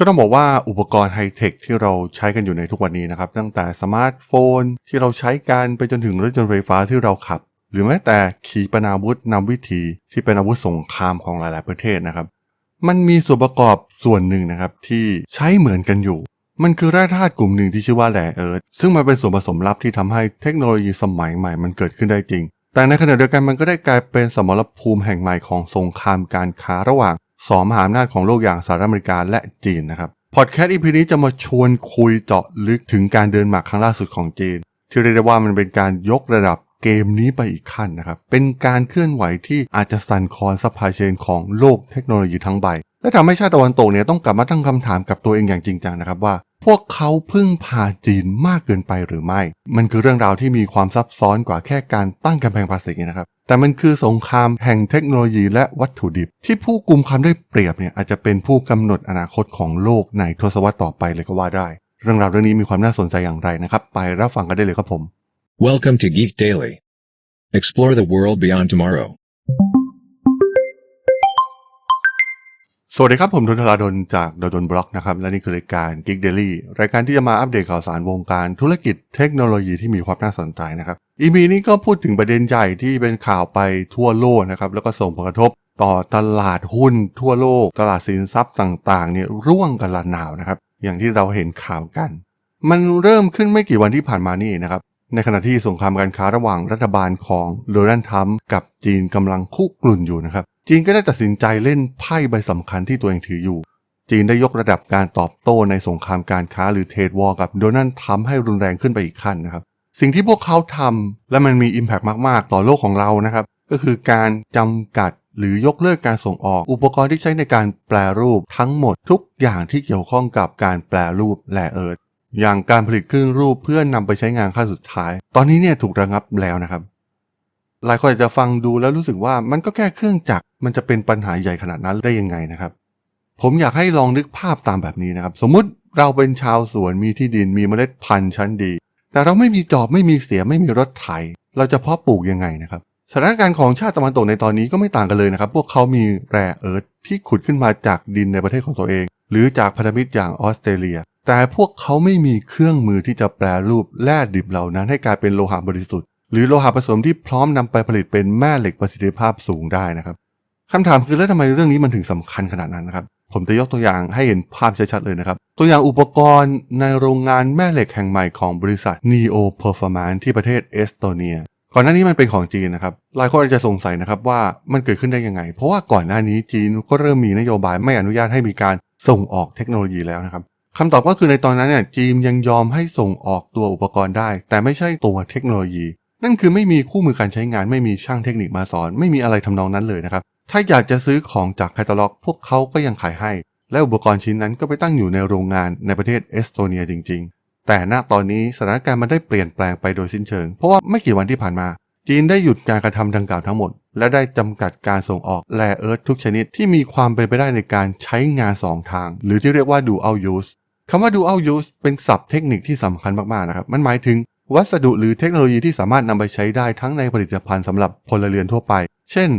ก็ต้องบอกว่าอุปกรณ์ไฮเทคที่เราใช้กันอยู่ในทุกวันนี้นะครับ ตั้งแต่สมาร์ทโฟนที่เราใช้กันไปจนถึงรถยนต์ไฟฟ้าที่เราขับ หรือแม้แต่ขีปนาวุธนำวิธีที่เป็นอาวุธสงครามของหลาย ๆ ประเทศนะครับ มันมีส่วนประกอบส่วนหนึ่งนะครับที่ใช้เหมือนกันอยู่ มันคือแร่ธาตุกลุ่มหนึ่งที่ชื่อว่าแร่เอิร์ธซึ่งมันเป็นส่วนผสมลับที่ทำให้เทคโนโลยีสมัยใหม่มันเกิดขึ้นได้จริง แต่ในขณะเดียวกันมันก็ได้กลายเป็นสมรภูมิแห่งใหม่ของสงครามการค้าระหว่าง สองมหาอำนาจของโลกอย่างสหรัฐอเมริกาและจีนนะครับพอดแคสต์อีพีนี้จะมาชวนคุยเจาะลึกถึงการเดินหมากครั้งล่าสุดของจีน ที่เรียกได้ว่ามันเป็นการยกระดับเกมนี้ไปอีกขั้นนะครับ เป็นการเคลื่อนไหวที่อาจจะสั่นคลอนซัพพลายเชนของโลกเทคโนโลยีทั้งใบ และทำให้ชาติตะวันตกเนี่ยต้องกลับมาตั้งคำถามกับตัวเองอย่างจริงจังนะครับว่า พวกเขาพึ่งพาจีนมากเกินไปหรือไม่ มันคือเรื่องราวที่มีความซับซ้อนกว่าแค่การตั้งกำแพงภาษีนะครับ แต่มันคือสงครามแห่งเทคโนโลยีและวัตถุดิบ ที่ผู้กุมความได้เปรียบเนี่ยอาจจะเป็นผู้กำหนดอนาคตของโลกในทศวรรษต่อไปเลยก็ว่าได้ เรื่องราวเรื่องนี้มีความน่าสนใจอย่างไรนะครับ ไปรับฟังกันได้เลยครับผม Welcome to Geek Daily. Explore the world beyond tomorrow. สวัสดีครับผมดนทราดนจากดนบล็อกนะครับ และนี่คือรายการ Geek Daily รายการที่จะมาอัปเดตข่าวสารวงการธุรกิจเทคโนโลยีที่มีความน่าสนใจนะครับ EP นี้ก็พูดถึงประเด็นใหญ่ที่เป็นข่าวไปทั่วโลกนะครับแล้วก็ส่งผลกระทบต่อตลาดหุ้นทั่วโลก ตลาดสินทรัพย์ต่างๆเนี่ยร่วงกันละนาวนะครับ อย่างที่เราเห็นข่าวกัน มันเริ่มขึ้นไม่กี่วันที่ผ่านมานี่นะครับ ในขณะที่สงครามการค้าระหว่างรัฐบาลของโดนัลด์ทรัมป์กับจีนกำลังคุกรุ่นอยู่นะครับ จีนก็ได้ตัดสินใจเล่นไพ่ใบสำคัญที่ตัวเองถืออยู่ จีนได้ยกระดับการตอบโต้ในสงครามการค้าหรือเทรดวอร์กับโดนัลด์ทรัมป์ให้รุนแรงขึ้นไปอีกขั้นนะครับ สิ่งที่พวกเขาทำและมันมี Impact มากๆ ต่อโลกของเรานะครับ ก็คือการจำกัดหรือยกเลิกการส่งออก อุปกรณ์ที่ใช้ในการแปลรูปทั้งหมดทุกอย่างที่เกี่ยวข้องกับการแปลรูปแร่เอิร์ธอย่างการผลิตเครื่องรูปเพื่อนำไปใช้งานขั้นสุดท้าย ตอนนี้เนี่ยถูกระงับแล้วนะครับ หลายคนอาจจะฟังดูแล้วรู้สึกว่ามันก็แค่เครื่องจักรมันจะเป็นปัญหาใหญ่ขนาดนั้นได้ยังไงนะครับ ผมอยากให้ลองนึกภาพตามแบบนี้นะครับ สมมุติเราเป็นชาวสวนมีที่ดินมีเมล็ดพันธุ์ชั้นดี แต่เราไม่มีจอบไม่มีเสียไม่มีรถไถ เราจะเพาะปลูกยังไงนะครับสถานการณ์ของชาติตะวันตกในตอนนี้ก็ไม่ต่างกันเลยนะครับ พวกเขามีแร่เอิร์ธที่ขุดขึ้นมาจากดินในประเทศของตัวเอง หรือจากพันธมิตรอย่างออสเตรเลีย แต่พวกเขาไม่มีเครื่องมือที่จะแปลรูปแร่ดิบเหล่านั้นให้กลายเป็นโลหะบริสุทธิ์ หรือโลหะผสมที่พร้อมนำไปผลิตเป็นแม่เหล็กประสิทธิภาพสูงได้นะครับคำถามคือแล้วทำไมเรื่องนี้มันถึงสำคัญขนาดนั้นนะครับ ผมจะยกตัวอย่างให้เห็นภาพชัดๆเลยนะครับ ตัวอย่างอุปกรณ์ในโรงงานแม่เหล็กแห่งใหม่ของบริษัท Neo Performance ที่ประเทศเอสโตเนีย ก่อนหน้านี้มันเป็นของจีนนะครับ หลายคนอาจจะสงสัยนะครับว่ามันเกิดขึ้นได้ยังไง เพราะว่าก่อนหน้านี้จีนก็เริ่มมีนโยบายไม่อนุญาตให้มีการส่งออกเทคโนโลยีแล้วนะครับคำตอบก็คือในตอนนั้นเนี่ยจีนยังยอมให้ส่งออกตัวอุปกรณ์ได้ แต่ไม่ใช่ตัวเทคโนโลยี นั่นคือไม่มีคู่มือการใช้งานไม่มีช่างเทคนิคมาสอน ไม่มีอะไรทำนองนั้นเลยนะครับ ถ้าอยากจะซื้อของจากแคตตาล็อก พวกเขาก็ยังขายให้ และอุปกรณ์ชิ้นนั้นก็ไปตั้งอยู่ในโรงงานในประเทศเอสโตเนียจริง ๆ แต่ณตอนนี้สถานการณ์มันได้เปลี่ยนแปลงไปโดยสิ้นเชิง เพราะว่าไม่กี่วันที่ผ่านมา จีนได้หยุดการกระทำดังกล่าวทั้งหมด และได้จำกัดการส่งออกแร่เอิร์ธทุกชนิดที่มีความเป็นไปได้ในการใช้งานสองทาง หรือที่เรียกว่า dual use คำว่า dual use เป็นศัพท์เทคนิคที่สำคัญมากๆนะครับมันหมายถึงวัสดุหรือเทคโนโลยีที่สามารถนำไปใช้ได้ทั้งในผลิตภัณฑ์สำหรับพลเรือนทั่วไป เช่น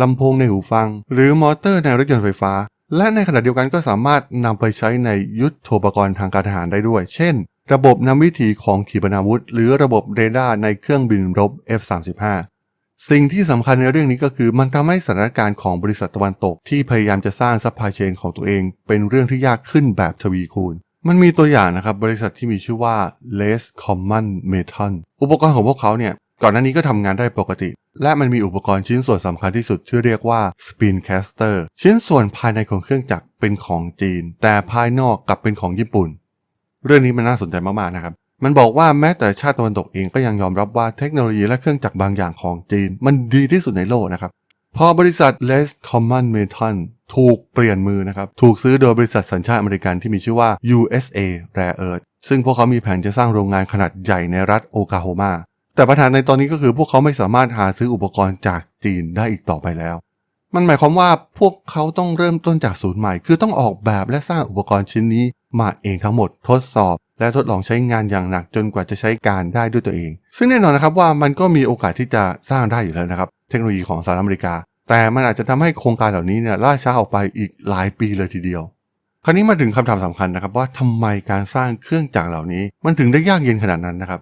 ลำโพงในหูฟัง หรือมอเตอร์ในรถยนต์ไฟฟ้า และในขณะเดียวกันก็สามารถนำไปใช้ในยุทโธปกรณ์ทางการทหารได้ด้วย เช่น ระบบนำวิถีของขีปนาวุธ หรือระบบเรดาร์ในเครื่องบินรบ F-35 สิ่งที่สำคัญในเรื่องนี้ก็คือมันทำให้สถานการณ์ของบริษัทตะวันตก ที่พยายามจะสร้างซัพพลายเชนของตัวเอง เป็นเรื่องที่ยากขึ้นแบบทวีคูณมันมีตัวอย่างนะครับบริษัทที่มีชื่อว่า Less Common Metal อุปกรณ์ของพวกเขาเนี่ย ก่อนหน้านี้ก็ทำงานได้ปกติ และมันมีอุปกรณ์ชิ้นส่วนสำคัญที่สุดที่เรียกว่า Spincaster ชิ้นส่วนภายในของเครื่องจักรเป็นของจีน แต่ภายนอกกลับเป็นของญี่ปุ่น เรื่องนี้มันน่าสนใจมากๆนะครับมันบอกว่าแม้แต่ชาติตะวันตกเองก็ยังยอมรับว่าเทคโนโลยีและเครื่องจักรบางอย่างของจีน มันดีที่สุดในโลกนะครับ พอบริษัท Less Common Metal ถูกเปลี่ยนมือนะครับ ถูกซื้อโดยบริษัทสัญชาติอเมริกันที่มีชื่อว่า USA Rare Earth ซึ่งพวกเขามีแผนจะสร้างโรงงานขนาดใหญ่ในรัฐโอคลาโฮมา แต่ปัญหาในตอนนี้ก็คือพวกเขาไม่สามารถหาซื้ออุปกรณ์จากจีนได้อีกต่อไปแล้ว มันหมายความว่าพวกเขาต้องเริ่มต้นจากศูนย์ใหม่ คือต้องออกแบบและสร้างอุปกรณ์ชิ้นนี้มาเองทั้งหมดทดสอบ และทดลองใช้งานอย่างหนักจนกว่าจะใช้การได้ด้วยตัวเอง ซึ่งแน่นอนนะครับว่ามันก็มีโอกาสที่จะสร้างได้อยู่แล้วนะครับ เทคโนโลยีของสหรัฐอเมริกา แต่มันอาจจะทำให้โครงการเหล่านี้เนี่ยล่าช้าออกไปอีกหลายปีเลยทีเดียว คราวนี้มาถึงคำถามสำคัญนะครับว่าทำไมการสร้างเครื่องจักรเหล่านี้ มันถึงได้ยากเย็นขนาดนั้นนะครับ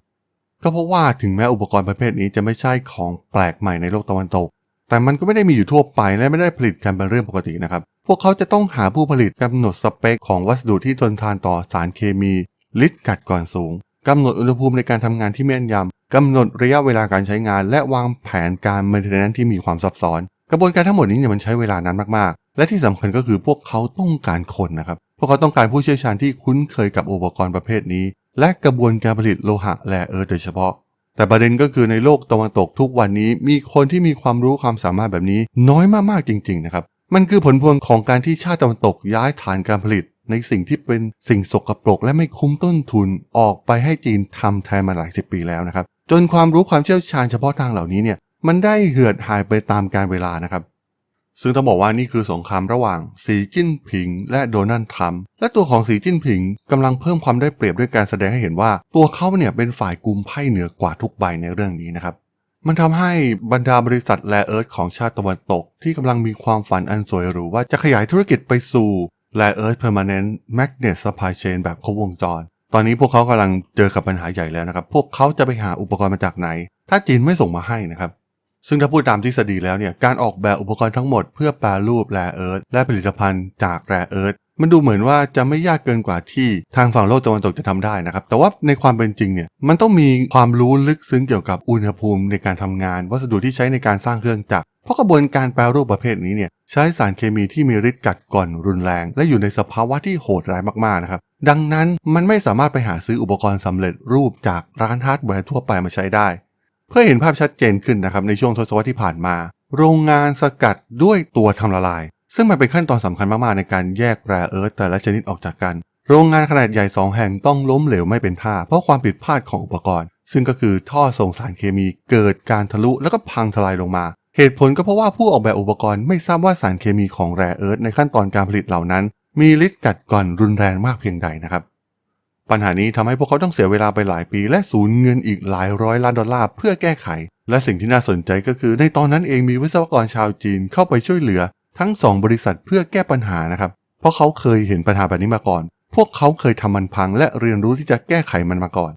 ก็เพราะว่าถึงแม้อุปกรณ์ประเภทนี้จะไม่ใช่ของแปลกใหม่ในโลกตะวันตก แต่มันก็ไม่ได้มีอยู่ทั่วไปและไม่ได้ผลิตกันเป็นเรื่องปกตินะครับ พวกเขาจะต้องหาผู้ผลิตกำหนดสเปคของวัสดุที่ทนทานต่อสารเคมีลิดกัดก่อนสูงกำหนดอุณหภูมิในการทำงานที่แม่นยำกำหนดระยะเวลาการใช้งาน และวางแผนการเมนเทนแนนที่มีความซับซ้อน กระบวนการทั้งหมดนี้เนี่ยมันใช้เวลานานมากๆ และที่สำคัญก็คือพวกเขาต้องการคนนะครับพวกเขาต้องการผู้เชี่ยวชาญที่คุ้นเคยกับอุปกรณ์ประเภทนี้ และกระบวนการผลิตโลหะแร่เอิร์ธโดยเฉพาะ แต่ประเด็นก็คือในโลกตะวันตกทุกวันนี้มีคนที่มีความรู้ความสามารถแบบนี้น้อยมากๆจริง ๆ นะครับ มันคือผลพวงของการที่ชาติตะวันตกย้ายฐานการผลิต ในสิ่งที่เป็นสิ่งสกปรก และไม่คุ้มต้นทุนออกไปให้จีนทำแทนมาหลายสิบปีแล้วนะครับ จนความรู้ความเชี่ยวชาญเฉพาะทางเหล่านี้เนี่ยมันได้เหือดหายไปตามกาลเวลานะครับ ซึ่งต้องบอกว่านี่คือสงครามระหว่างสีจิ้นผิง และโดนัลด์ทรัมป์และตัวของสีจิ้นผิงกำลังเพิ่มความได้เปรียบด้วยการแสดงให้เห็นว่า ตัวเขาเนี่ยเป็นฝ่ายกุมไพ่เหนือกว่าทุกใบในเรื่องนี้นะครับมันทำให้บรรดาบริษัทแลเอิร์ธของชาติตะวันตก ที่กำลังมีความฝันอันสวยหรูว่าจะขยายธุรกิจไปสู่แลเอิร์ธเพอร์มานนต์แมกเนตซัพพลายเชนแบบครบวงจร ตอนนี้พวกเขากำลังเจอกับปัญหาใหญ่แล้วนะครับ พวกเขาจะไปหาอุปกรณ์มาจากไหน ถ้าจีนไม่ส่งมาให้นะครับ ซึ่งถ้าพูดตามทฤษฎีแล้วเนี่ยการออกแบบอุปกรณ์ทั้งหมดเพื่อแปรรูปแร่เอิร์ธและผลิตภัณฑ์จากแร่เอิร์ธมันดูเหมือนว่าจะไม่ยากเกินกว่าที่ทางฝั่งโลกตะวันตกจะทำได้นะครับ แต่ว่าในความเป็นจริงเนี่ยมันต้องมีความรู้ลึกซึ้งเกี่ยวกับอุณหภูมิในการทำงาน วัสดุที่ใช้ในการสร้างเครื่องจักรเพราะกระบวนการแปรรูปประเภทนี้เนี่ยใช้สารเคมีที่มีฤทธิ์กัดก่อนรุนแรง และอยู่ในสภาวะที่โหดร้ายมากๆนะครับดังนั้นมันไม่สามารถไปหาซื้ออุปกรณ์สำเร็จรูปจากร้านฮาร์ดแวร์ทั่วไปมาใช้ได้ เพื่อเห็นภาพชัดเจนขึ้นนะครับในช่วงทศวรรษที่ผ่านมา โรงงานสกัดด้วยตัวทำละลาย ซึ่งมันเป็นขั้นตอนสำคัญมากๆในการแยกแร่เอิร์ธแต่ละชนิดออกจากกัน โรงงานขนาดใหญ่ 2 แห่งต้องล้มเหลวไม่เป็นท่า เพราะความผิดพลาดของอุปกรณ์ ซึ่งก็คือท่อส่งสารเคมีเกิดการทะลุแล้วก็พังทลายลงมา เหตุผลก็เพราะว่าผู้ออกแบบอุปกรณ์ไม่ทราบว่าสารเคมีของแร่เอิร์ธในขั้นตอนการผลิตเหล่านั้น มีฤทธิ์กัดก่อนรุนแรงมากเพียงใดนะครับ ปัญหานี้ทำให้พวกเขาต้องเสียเวลาไปหลายปี และสูญเงินอีกหลายร้อยล้านดอลลาร์เพื่อแก้ไข และสิ่งที่น่าสนใจก็คือในตอนนั้นเองมีวิศวกรชาวจีนเข้าไปช่วยเหลือ ทั้ง 2 บริษัทเพื่อแก้ปัญหานะครับ เพราะเขาเคยเห็นปัญหาแบบนี้มาก่อน พวกเขาเคยทำมันพัง และเรียนรู้ที่จะแก้ไขมันมาก่อน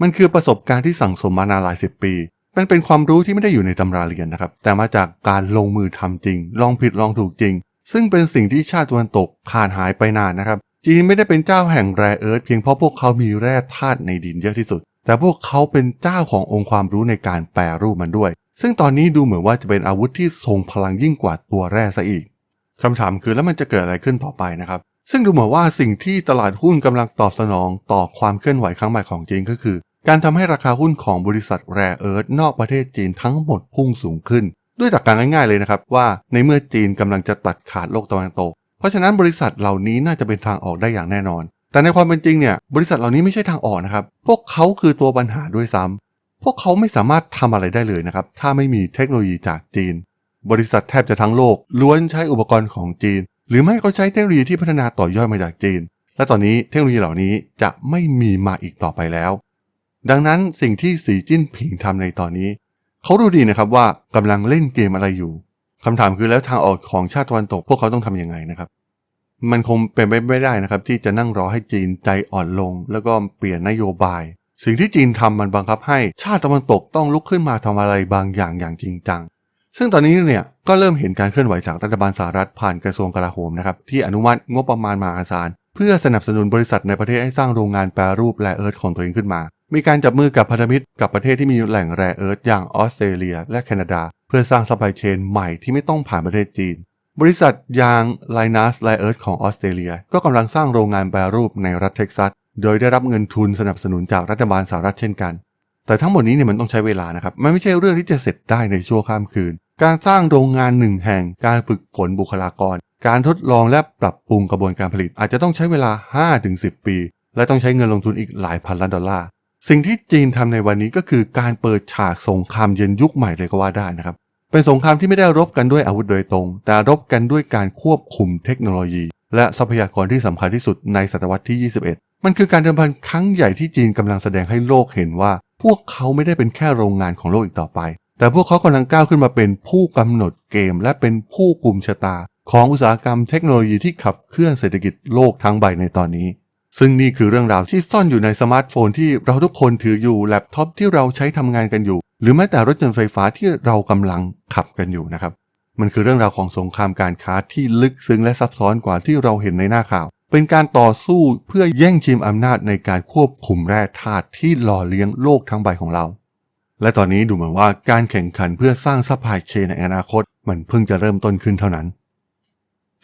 มันคือประสบการณ์ที่สั่งสมมานานหลายสิบปี มันเป็นความรู้ที่ไม่ได้อยู่ในตำราเรียนนะครับ แต่มาจากการลงมือทำจริง ลองผิดลองถูกจริง ซึ่งเป็นสิ่งที่ชาติตะวันตกขาดหายไปนานนะครับ จีนไม่ได้เป็นเจ้าแห่งแร่เอิร์ธเพียงเพราะพวกเขามีแร่ธาตุในดินเยอะที่สุด แต่พวกเขาเป็นเจ้าขององค์ความรู้ในการแปรรูปมันด้วย ซึ่งตอนนี้ดูเหมือนว่าจะเป็นอาวุธที่ทรงพลังยิ่งกว่าตัวแร่ซะอีกคำถามคือแล้วมันจะเกิดอะไรขึ้นต่อไปนะครับ ซึ่งดูเหมือนว่าสิ่งที่ตลาดหุ้นกำลังตอบสนองต่อความเคลื่อนไหวครั้งใหม่ของจีนก็คือ การทำให้ราคาหุ้นของบริษัทแร่เอิร์ธนอกประเทศจีนทั้งหมดพุ่งสูงขึ้น ด้วยหลักการง่ายๆเลยนะครับว่าในเมื่อจีนกำลังจะตัดขาดโลกตะวันตก ราะฉะนั้นบริษัทเหล่านี้น่าจะเป็นทางออกได้อย่างแน่นอน แต่ในความเป็นจริงเนี่ยบริษัทเหล่านี้ไม่ใช่ทางออกนะครับ พวกเขาคือตัวปัญหาด้วยซ้ำพวกเขาไม่สามารถทำอะไรได้เลยนะครับ ถ้าไม่มีเทคโนโลยีจากจีน บริษัทแทบจะทั้งโลก ล้วนใช้อุปกรณ์ของจีน หรือไม่ก็ใช้เทคโนโลยีที่พัฒนาต่อยอดมาจากจีน และตอนนี้เทคโนโลยีเหล่านี้จะไม่มีมาอีกต่อไปแล้ว ดังนั้นสิ่งที่สีจิ้นผิงทำในตอนนี้ เขารู้ดีนะครับว่ากำลังเล่นเกมอะไรอยู่ คำถามคือแล้วทางออกของชาติตะวันตก พวกเขาต้องทำยังไงนะครับ มันคงเป็นไปไม่ได้นะครับ ที่จะนั่งรอให้จีนใจอ่อนลง แล้วก็เปลี่ยนนโยบาย สิ่งที่จีนทำมันบังคับให้ชาติตะวันตกต้องลุกขึ้นมาทำอะไรบางอย่างอย่างจริงจังซึ่งตอนนี้เนี่ยก็เริ่มเห็นการเคลื่อนไหวจากรัฐบาลสหรัฐผ่านกระทรวงกลาโหมนะครับที่อนุมัติงบประมาณมหาศาลเพื่อสนับสนุนบริษัทในประเทศให้สร้างโรงงานแปรรูปแร่เอิร์ธของตัวเองขึ้นมา มีการจับมือกับพันธมิตรกับประเทศที่มีแหล่งแร่เอิร์ธอย่างออสเตรเลีย และแคนาดา เพื่อสร้างซัพพลายเชนใหม่ที่ไม่ต้องผ่านประเทศจีน บริษัทยาง Linus r a Earth ของออสเตรเลีย ก็กำลังสร้างโรงงานแปรรูปในรัฐเท็กซัส โดยได้รับเงินทุนสนับสนุนจากรัฐบาลสหรัฐเช่นกัน แต่ทั้งหมดนี้เนี่ยมันต้องใช้เวลานะครับ มันไม่ใช่เรื่องที่จะเสร็จได้ในชั่วข้ามคืน การสร้างโรงงานหนึ่งแห่ง การฝึกฝนบุคลากร การทดลองและปรับปรุงกระบวนการผลิต อาจจะต้องใช้เวลา 5-10 ปี และต้องใช้เงินลงทุนอีกหลายพันล้านดอลลาร์ สิ่งที่จีนทำในวันนี้ก็คือการเปิดฉากสงครามเย็นยุคใหม่เลยก็ว่าได้นะครับ เป็นสงครามที่ไม่ได้รบกันด้วยอาวุธโดยตรง แต่รบกันด้วยการควบคุมเทคโนโลยี และทรัพยากรที่สำคัญที่สุดในศตวรรษที่ 21 มันคือการเดิมพันครั้งใหญ่ที่จีนกำลังแสดงให้โลกเห็นว่า พวกเขาไม่ได้เป็นแค่โรงงานของโลกอีกต่อไป แต่พวกเขากำลังก้าวขึ้นมาเป็นผู้กำหนดเกม และเป็นผู้กลุ่มชะตา ของอุตสาหกรรมเทคโนโลยีที่ขับเคลื่อนเศรษฐกิจโลกทั้งใบในตอนนี้ ซึ่งนี่คือเรื่องราวที่ซ่อนอยู่ในสมาร์ทโฟนที่เราทุกคนถืออยู่แล็ปท็อปที่เราใช้ทำงานกันอยู่ หรือแม้แต่รถยนต์ไฟฟ้าที่เรากำลังขับกันอยู่นะครับ มันคือเรื่องราวของสงครามการค้าที่ลึกซึ้งและซับซ้อนกว่าที่เราเห็นในหน้าข่าว เป็นการต่อสู้เพื่อแย่งชิงอำนาจในการควบคุมแร่ธาตุที่หล่อเลี้ยงโลกทั้งใบของเรา และตอนนี้ดูเหมือนว่าการแข่งขันเพื่อสร้างซัพพลายเชนในอนาคต มันเพิ่งจะเริ่มต้นขึ้นเท่านั้น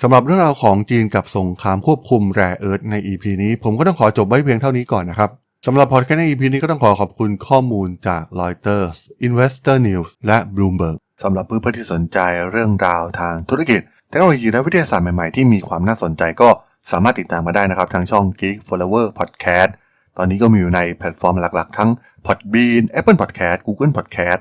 สำหรับเรื่องราวของจีนกับสงครามควบคุมแร่เอิร์ธใน EP นี้ ผมก็ต้องขอจบไว้เพียงเท่านี้ก่อนนะครับสำหรับพอดแคสต์ใน EP นี้ก็ต้องขอขอบคุณข้อมูลจาก Reuters Investor News และ Bloomberg สำหรับเพื่อนๆที่สนใจเรื่องราวทางธุรกิจเทคโนโลยีและวิทยาศาสตร์ใหม่ๆ ที่มีความน่าสนใจก็สามารถติดตามมาได้นะครับทางช่อง Geek Flower Podcast ตอนนี้ก็มีอยู่ในแพลตฟอร์มหลักๆ ทั้ง Podbean Apple Podcast Google Podcast